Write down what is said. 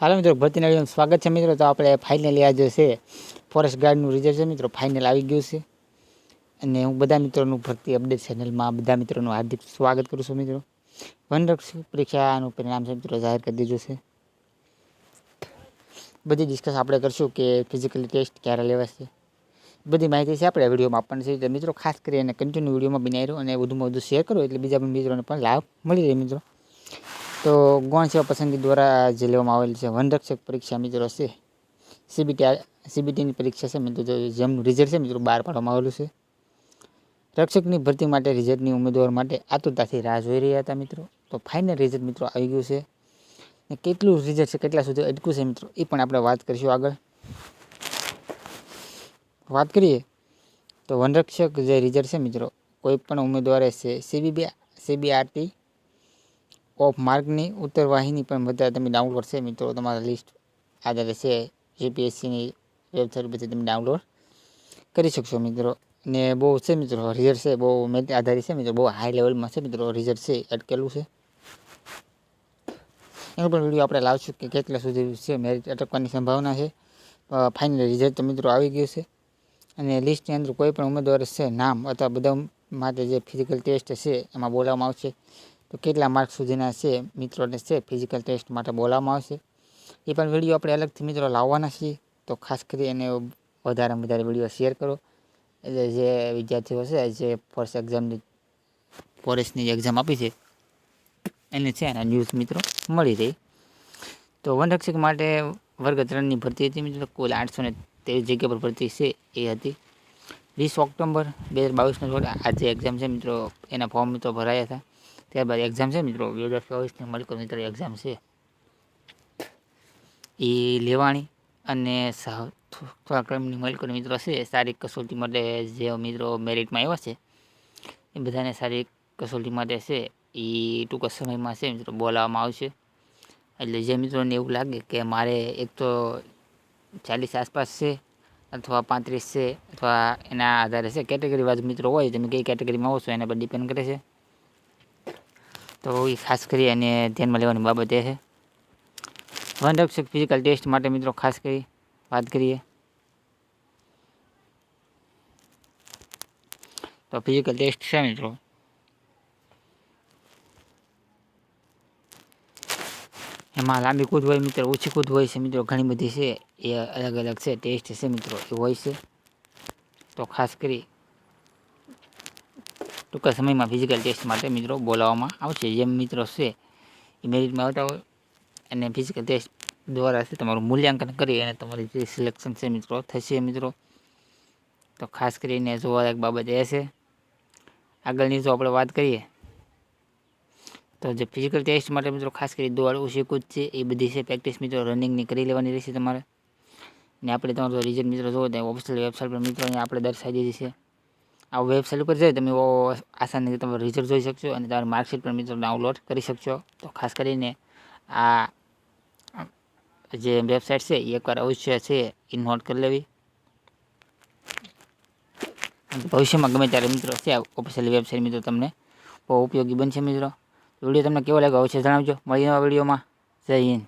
હાલો મિત્રો, ભરતીના વિડીયોમાં સ્વાગત છે મિત્રો. તો આપણે ફાઇનલી આજે છે ફોરેસ્ટ ગાર્ડનું રિઝલ્ટ છે મિત્રો. ફાઇનલ આવી ગયું છે. અને હું બધા મિત્રોનું ભરતી અપડેટ ચેનલમાં બધા મિત્રોનું હાર્દિક સ્વાગત કરું છું મિત્રો. વનરક્ષક પરીક્ષાનું પરિણામ છે મિત્રો, જાહેર કરી દીધું છે. બધી ડિસ્કસ આપણે કરશું કે ફિઝિકલી ટેસ્ટ ક્યારે લેવાશે. બધી માહિતી છે આપણે વિડીયોમાં આપવાની છે. મિત્રો, ખાસ કરીને કન્ટિન્યુ વિડીયોમાં બનાવી અને વધુમાં વધુ શેર કરો એટલે બીજા પણ મિત્રોને પણ લાભ મળી રહે મિત્રો. તો ગૌણ સેવા પસંદગી દ્વારા જે લેવામાં આવેલ છે, વનરક્ષક પરીક્ષા મિત્રો છે સીબીટી સીબીટીની પરીક્ષા છે મિત્રો જેમનું રિઝલ્ટ છે મિત્રો બહાર પાડવામાં આવેલું છે. રક્ષકની ભરતી માટે રિઝલ્ટની ઉમેદવાર માટે આતુરતાથી રાહ જોઈ રહ્યા હતા મિત્રો. તો ફાઇનલ રિઝલ્ટ મિત્રો આવી ગયું છે. ને કેટલું રિઝલ્ટ છે, કેટલા સુધી અટક્યું છે મિત્રો, એ પણ આપણે વાત કરીશું આગળ. વાત કરીએ, તો વનરક્ષક જે રિઝલ્ટ છે મિત્રો, કોઈ પણ ઉમેદવારે છે સીબીબી સીબીઆરટી ઓફ માર્કની ઉત્તરવાહિની પણ બધા તમે ડાઉનલોડ છે મિત્રો, તમારા લિસ્ટ આધારે છે જીપીએસસીની વેબસાઇટ પરથી તમે ડાઉનલોડ કરી શકશો, મિત્રો. ને બહુ છે, મિત્રો રિઝલ્ટ છે, બહુ મેરિટ આધારિત છે, મિત્રો, બહુ હાઈ લેવલમાં છે, મિત્રો રિઝલ્ટ છે અટકેલું છે. એનો પણ વીડિયો આપણે લાવશું કે કેટલા સુધી છે મેરિટ અટકવાની સંભાવના છે. ફાઇનલ રિઝલ્ટ તો, મિત્રો, આવી ગયું છે. અને લિસ્ટની અંદર કોઈ પણ ઉમેદવાર છે, નામ અથવા બધા માટે જે ફિઝિકલ ટેસ્ટ છે, એમાં બોલાવવામાં આવશે. તો કેટલા માર્ક સુધીના છે મિત્રોને છે ફિઝિકલ ટેસ્ટ માટે બોલાવવામાં આવશે. એ પણ વીડિયો આપણે અલગથી મિત્રો લાવવાના છીએ. તો ખાસ કરી એને વધારેમાં વધારે વીડિયો શેર કરો. એટલે જે વિદ્યાર્થીઓ છે, જે ફોર્સ એક્ઝામની ફોરેસ્ટની એક્ઝામ આપી છે, એને છે એના ન્યૂઝ મિત્રો મળી રહી. તો વનરક્ષક માટે વર્ગ ત્રણની ભરતી હતી મિત્રો. કુલ આઠસો ને તેવીસ જગ્યા પર ભરતી છે એ હતી. વીસ ઓક્ટોબર બે હજાર બાવીસના રોજ આ જે એક્ઝામ છે મિત્રો. એના ફોર્મ મિત્રો ભરાયા હતા. ત્યારબાદ એક્ઝામ છે મિત્રો. બે હજાર ચોવીસની મલકો મિત્ર એક્ઝામ છે. એ લેવાણી અને થોડા ક્રમની મલકોની મિત્રો છે શારીરિક કસોટી માટે જે મિત્રો મેરિટમાં આવ્યા છે, એ બધાને શારીરિક કસોટી માટે છે એ ટૂંક સમયમાં છે મિત્રો, બોલાવવામાં આવશે. એટલે જે મિત્રોને એવું લાગે કે મારે એક તો ચાલીસ આસપાસ છે, અથવા પાંત્રીસ છે, અથવા એના આધારે છે કેટેગરી વાઇઝ મિત્રો હોય, તમે કઈ કેટેગરીમાં આવો છો, એના પર ડિપેન્ડ કરે છે. તો એ ખાસ કરી અને ધ્યાનમાં લેવાની બાબત એ છે. વનરક્ષક ફિઝિકલ ટેસ્ટ માટે મિત્રો ખાસ કરી વાત કરીએ. તો ફિઝિકલ ટેસ્ટ છે મિત્રો. એમાં લાંબી કૂદ હોય મિત્રો, ઓછી કૂદ હોય છે મિત્રો, ઘણી બધી છે. એ અલગ અલગ છે ટેસ્ટ છે મિત્રો એ હોય છે. તો ખાસ કરી ટૂંકા સમયમાં ફિઝિકલ ટેસ્ટ માટે મિત્રો બોલાવવામાં આવશે. જેમ મિત્રો છે, એ મેરિટમાં આવતા હોય અને ફિઝિકલ ટેસ્ટ દ્વારા છે તમારું મૂલ્યાંકન કરી અને તમારી જે સિલેક્શન છે મિત્રો, થશે મિત્રો. તો ખાસ કરીને જોવાલાયક બાબત એ છે. આગળની જો આપણે વાત કરીએ, તો જે ફિઝિકલ ટેસ્ટ માટે મિત્રો ખાસ કરી દોડવું છે કૂદ છે, એ બધી છે પ્રેક્ટિસ મિત્રો રનિંગની કરી લેવાની રહેશે તમારે. ને આપણે તમારો રિઝલ્ટ મિત્રો જોવો તો ઓફિશિયલ વેબસાઇટ પર મિત્રો અહીંયા આપણે દર્શાવી દીધી છે. આ વેબસાઇટ ઉપર જઈ તમે આસાનીથી તમે રિઝલ્ટ જોઈ શકશો અને તમારી માર્કશીટ પણ મિત્રો ડાઉનલોડ કરી શકશો. તો ખાસ કરીને આ જે વેબસાઇટ છે એ એકવાર અવશ્ય છે એ નોટ કરી લેવી. ભવિષ્યમાં ગમે ત્યારે મિત્રો છે આ ઓફિશિયલ વેબસાઇટ મિત્રો તમને બહુ ઉપયોગી બનશે મિત્રો. વીડિયો તમને કેવો લાગ્યો અવશ્ય જણાવજો. મળીએ વિડીયોમાં. જય હિન્દ.